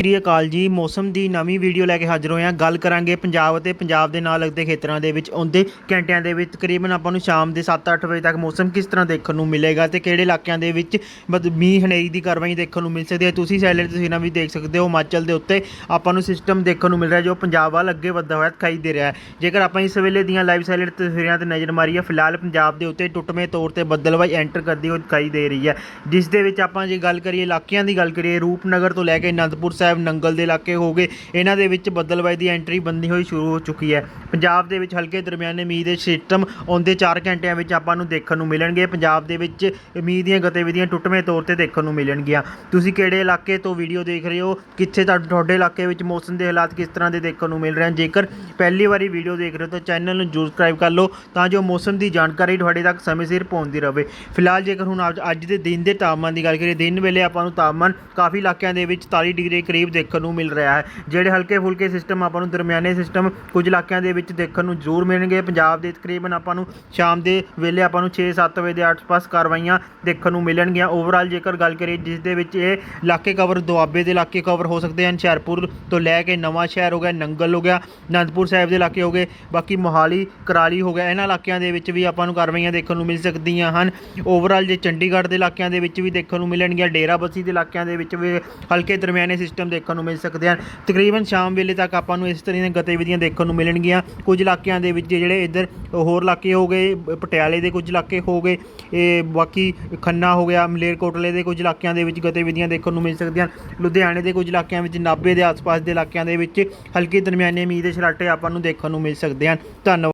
ਸ੍ਰੀ ਅਕਾਲ ਜੀ। ਮੌਸਮ ਦੀ ਨਵੀਂ ਵੀਡੀਓ ਲੈ ਕੇ ਹਾਜ਼ਰ ਹੋਏ ਹਾਂ। ਗੱਲ ਕਰਾਂਗੇ ਪੰਜਾਬ ਅਤੇ ਪੰਜਾਬ ਦੇ ਨਾਲ ਲੱਗਦੇ ਖੇਤਰਾਂ ਦੇ ਵਿੱਚ। ਆਉਂਦੇ ਘੰਟਿਆਂ ਦੇ ਵਿੱਚ ਤਕਰੀਬਨ ਆਪਾਂ ਨੂੰ ਸ਼ਾਮ ਦੇ 7-8 ਵਜੇ ਤੱਕ ਮੌਸਮ ਕਿਸ ਤਰ੍ਹਾਂ ਦੇਖਣ ਨੂੰ ਮਿਲੇਗਾ ਤੇ ਕਿਹੜੇ ਇਲਾਕਿਆਂ ਦੇ ਵਿੱਚ ਮਤਲਬ ਮੀਂਹ ਹਨੇਰੀ ਦੀ ਕਾਰਵਾਈ ਦੇਖਣ ਨੂੰ ਮਿਲ ਸਕਦੀ ਹੈ। ਤੁਸੀਂ ਸੈਲਰ ਤਸਵੀਰਾਂ ਵੀ ਦੇਖ ਸਕਦੇ ਹੋ। ਹਿਮਾਚਲ ਦੇ ਉੱਤੇ ਆਪਾਂ ਨੂੰ ਸਿਸਟਮ ਦੇਖਣ ਨੂੰ ਮਿਲ ਰਿਹਾ ਜੋ ਪੰਜਾਬ ਵੱਲ ਅੱਗੇ ਵੱਧਦਾ ਹੋਇਆ ਦਿਖਾਈ ਦੇ ਰਿਹਾ ਹੈ। ਜੇਕਰ ਆਪਾਂ ਇਸ ਵੇਲੇ ਦੀਆਂ ਲਾਈਵ ਸੈਲਰ ਤਸਵੀਰਾਂ ਤੇ ਨਜ਼ਰ ਮਾਰੀਏ, ਫਿਲਹਾਲ ਪੰਜਾਬ ਦੇ ਉੱਤੇ ਟੁੱਟਵੇਂ ਤੌਰ ਤੇ ਬੱਦਲਵਾਈ ਐਂਟਰ ਕਰਦੀ ਹੋਈ ਦਿਖਾਈ ਦੇ ਰਹੀ ਹੈ। ਜਿਸ ਦੇ ਵਿੱਚ ਆਪਾਂ ਜੇ ਗੱਲ ਕਰੀਏ ਇਲਾਕਿਆਂ ਦੀ ਗੱਲ ਕਰੀਏ, ਰੂਪਨਗਰ ਤੋਂ ਲੈ ਕੇ ਅਨੰਦਪੁਰ ਸਾਹਿਬ ਨੰਗਲ ਦੇ ਇਲਾਕੇ ਹੋ ਗਏ। ਇਹਨਾਂ ਦੇ ਵਿੱਚ ਬੱਦਲਵਾਈ ਦੀ ਐਂਟਰੀ ਬੰਦੀ ਹੋਈ ਸ਼ੁਰੂ ਹੋ ਚੁੱਕੀ ਹੈ। ਪੰਜਾਬ ਦੇ ਵਿੱਚ ਹਲਕੇ ਦਰਮਿਆਨੇ ਮੀਂਹ ਦੇ ਸਿਸਟਮ ਆਉਂਦੇ 4 ਘੰਟਿਆਂ ਵਿੱਚ ਆਪਾਂ ਨੂੰ ਦੇਖਣ ਨੂੰ ਮਿਲਣਗੇ। ਪੰਜਾਬ ਦੇ ਵਿੱਚ ਮੀਂਹ ਦੀਆਂ ਗਤੀਵਿਧੀਆਂ ਟੁੱਟਵੇਂ ਤੌਰ ਤੇ ਦੇਖਣ ਨੂੰ ਮਿਲਣਗੀਆਂ। ਤੁਸੀਂ ਕਿਹੜੇ ਇਲਾਕੇ ਤੋਂ ਵੀਡੀਓ ਦੇਖ ਰਹੇ ਹੋ? ਕਿੱਥੇ ਤੁਹਾਡੇ ਤੁਹਾਡੇ ਇਲਾਕੇ ਵਿੱਚ ਮੌਸਮ ਦੇ ਹਾਲਾਤ ਕਿਸ ਤਰ੍ਹਾਂ ਦੇ ਦੇਖਣ ਨੂੰ ਮਿਲ ਰਹੇ ਹਨ? ਜੇਕਰ ਪਹਿਲੀ ਵਾਰੀ ਵੀਡੀਓ ਦੇਖ ਰਹੇ ਹੋ, ਤਾਂ ਚੈਨਲ ਨੂੰ ਜਰੂਰ ਸਬਸਕ੍ਰਾਈਬ ਕਰ ਲਓ ਤਾਂ ਜੋ ਮੌਸਮ ਦੀ ਜਾਣਕਾਰੀ ਤੁਹਾਡੇ ਤੱਕ ਸਮੇਂ ਸਿਰ ਪਹੁੰਚਦੀ ਰਹੇ। ਫਿਲਹਾਲ ਜੇਕਰ ਹੁਣ ਅੱਜ- ਅੱਜ ਦੇ ਦਿਨ ਦੇ ਤਾਪਮਾਨ ਦੀ ਗੱਲ ਕਰੀਏ, ਦਿਨ ਵੇਲੇ ਆਪਾਂ ਨੂੰ ਤਾਪਮਾਨ ਕਾਫੀ ਇਲਾਕਿਆਂ ਦੇ ਵਿੱਚ 40 ਡਿਗਰੀ ਕਰੀਬ ਦੇਖਣ ਨੂੰ ਮਿਲ ਰਿਹਾ ਹੈ। ਜਿਹੜੇ ਹਲਕੇ ਫੁਲਕੇ ਸਿਸਟਮ ਆਪਾਂ ਨੂੰ ਦਰਮਿਆਨੇ ਸਿਸਟਮ ਕੁਝ ਇਲਾਕਿਆਂ ਦੇ ਵਿੱਚ ਦੇਖਣ ਨੂੰ ਜ਼ਰੂਰ ਮਿਲਣਗੇ। ਪੰਜਾਬ ਦੇ ਤਕਰੀਬਨ ਆਪਾਂ ਨੂੰ ਸ਼ਾਮ ਦੇ ਵੇਲੇ ਆਪਾਂ ਨੂੰ 6-7 ਵਜੇ ਦੇ ਆਸ-ਪਾਸ ਕਾਰਵਾਈਆਂ ਦੇਖਣ ਨੂੰ ਮਿਲਣਗੀਆਂ। ਓਵਰਆਲ ਜੇਕਰ ਗੱਲ ਕਰੀਏ ਜਿਸ ਦੇ ਵਿੱਚ ਇਹ ਇਲਾਕੇ ਕਵਰ ਦੁਆਬੇ ਦੇ ਇਲਾਕੇ ਕਵਰ ਹੋ ਸਕਦੇ ਹਨ। ਹੁਸ਼ਿਆਰਪੁਰ ਤੋਂ ਲੈ ਕੇ ਨਵਾਂ ਸ਼ਹਿਰ ਹੋ ਗਿਆ, ਨੰਗਲ ਹੋ ਗਿਆ, ਅਨੰਦਪੁਰ ਸਾਹਿਬ ਦੇ ਇਲਾਕੇ ਹੋ ਗਏ, ਬਾਕੀ ਮੋਹਾਲੀ, ਕਰਾਲੀ ਹੋ ਗਿਆ, ਇਹਨਾਂ ਇਲਾਕਿਆਂ ਦੇ ਵਿੱਚ ਵੀ ਆਪਾਂ ਨੂੰ ਕਾਰਵਾਈਆਂ ਦੇਖਣ ਨੂੰ ਮਿਲ ਸਕਦੀਆਂ ਹਨ। ਓਵਰਆਲ ਜੇ ਚੰਡੀਗੜ੍ਹ ਦੇ ਇਲਾਕਿਆਂ ਦੇ ਵਿੱਚ ਵੀ ਦੇਖਣ ਨੂੰ ਮਿਲਣਗੀਆਂ, ਡੇਰਾਬੱਸੀ ਦੇ ਇਲਾਕਿਆਂ ਦੇ ਵਿੱਚ ਵੀ ਹਲਕੇ ਦਰਮਿਆਨੇ ਸਿਸਟਮ ਦੇਖਣ ਨੂੰ ਮਿਲ ਸਕਦੇ ਹਨ। ਤਕਰੀਬਨ ਸ਼ਾਮ ਵੇਲੇ ਤੱਕ ਆਪਾਂ ਨੂੰ ਇਸ ਤਰ੍ਹਾਂ ਦੀਆਂ ਗਤੀਵਿਧੀਆਂ ਦੇਖਣ ਨੂੰ ਮਿਲਣਗੀਆਂ। ਕੁਝ ਇਲਾਕਿਆਂ ਦੇ ਵਿੱਚ ਜਿਹੜੇ ਇੱਧਰ ਹੋਰ ਇਲਾਕੇ ਹੋ ਗਏ ਪਟਿਆਲੇ ਦੇ ਕੁਝ ਇਲਾਕੇ ਹੋ ਗਏ, ਇਹ ਬਾਕੀ ਖੰਨਾ ਹੋ ਗਿਆ ਮਲੇਰਕੋਟਲੇ ਦੇ ਕੁਝ ਇਲਾਕਿਆਂ ਦੇ ਵਿੱਚ ਗਤੀਵਿਧੀਆਂ ਦੇਖਣ ਨੂੰ ਮਿਲ ਸਕਦੀਆਂ ਲੁਧਿਆਣੇ ਦੇ ਕੁਝ ਇਲਾਕਿਆਂ ਵਿੱਚ, ਨਾਭੇ ਦੇ ਆਸ-ਪਾਸ ਦੇ ਇਲਾਕਿਆਂ ਦੇ ਵਿੱਚ ਹਲਕੇ ਦਰਮਿਆਨੇ ਮੀਂਹ ਦੇ ਛਰਾਟੇ ਆਪਾਂ ਨੂੰ ਦੇਖਣ ਨੂੰ ਮਿਲ ਸਕਦੇ ਹਨ। ਧੰਨਵਾਦ।